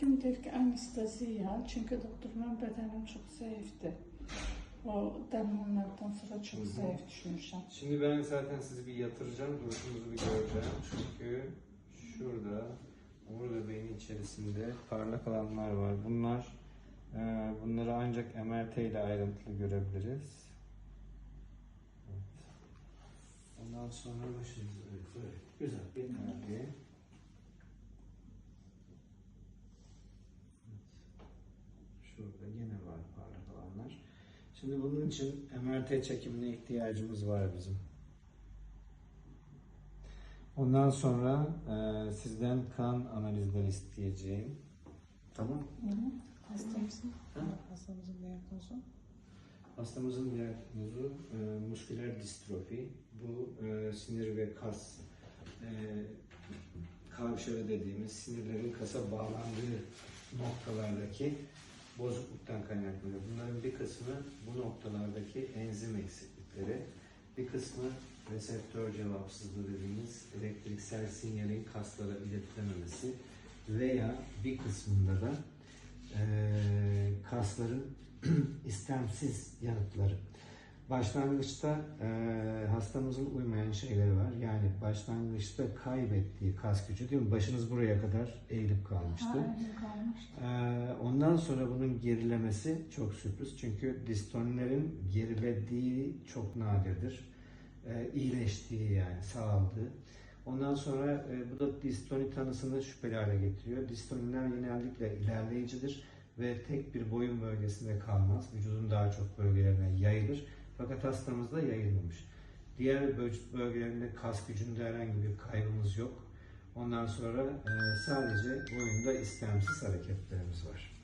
Həkim deyir ki, anesteziya, çünki doktor mən bədənim çox zəifdir. O dərmanlardan sonra çox zəif düşmüşəm. Şimdi ben zaten sizi bir yatıracağım, duruşunuzu bir göreceğim. Çünkü şurada, burada beynin içerisinde parlak alanlar var. Bunlar, e, bunları ancak MRT ile ayrıntılı görebiliriz. Evet. Ondan sonra başınızı evet, evet. Güzel, bir tane. Evet. Şurada yine var parlak alanlar. Şimdi bunun için MRT çekimine ihtiyacımız var bizim. Ondan sonra e, sizden kan analizleri isteyeceğim. Tamam. Hı -hı. Hastamsın. Ha? Hastamızın diagnozu. Hastamızın diagnozu e, musküler distrofi. Bu e, sinir ve kas e, kavşağı dediğimiz sinirlerin kasa bağlandığı noktalardaki bozukluktan kaynaklanıyor. Bunların bir kısmı bu noktalardaki enzim eksiklikleri, bir kısmı reseptör cevapsızlığı dediğimiz elektriksel sinyalin kaslara iletilememesi veya bir kısmında da eee, kasların istemsiz yanıtları. Başlangıçta eee, hastamızın uymayan şeyleri var. Yani başlangıçta kaybettiği kas gücü değil mi? Başınız buraya kadar eğilip kalmıştı. Ha, öyle kalmıştı. Ee, ondan sonra bunun gerilemesi çok sürpriz. Çünkü distonilerin gerilediği çok nadirdir. Ee, iyileştiği yani sağaldığı. Ondan sonra e, bu da distoni tanısını şüpheli hale getiriyor. Distoniler genellikle ilerleyicidir ve tek bir boyun bölgesinde kalmaz. Vücudun daha çok bölgelerine yayılır. Fakat hastamızda yayılmamış. Diğer böl- bölgelerinde kas gücünde herhangi bir kaybımız yok. Ondan sonra e, sadece boyunda istemsiz hareketlerimiz var.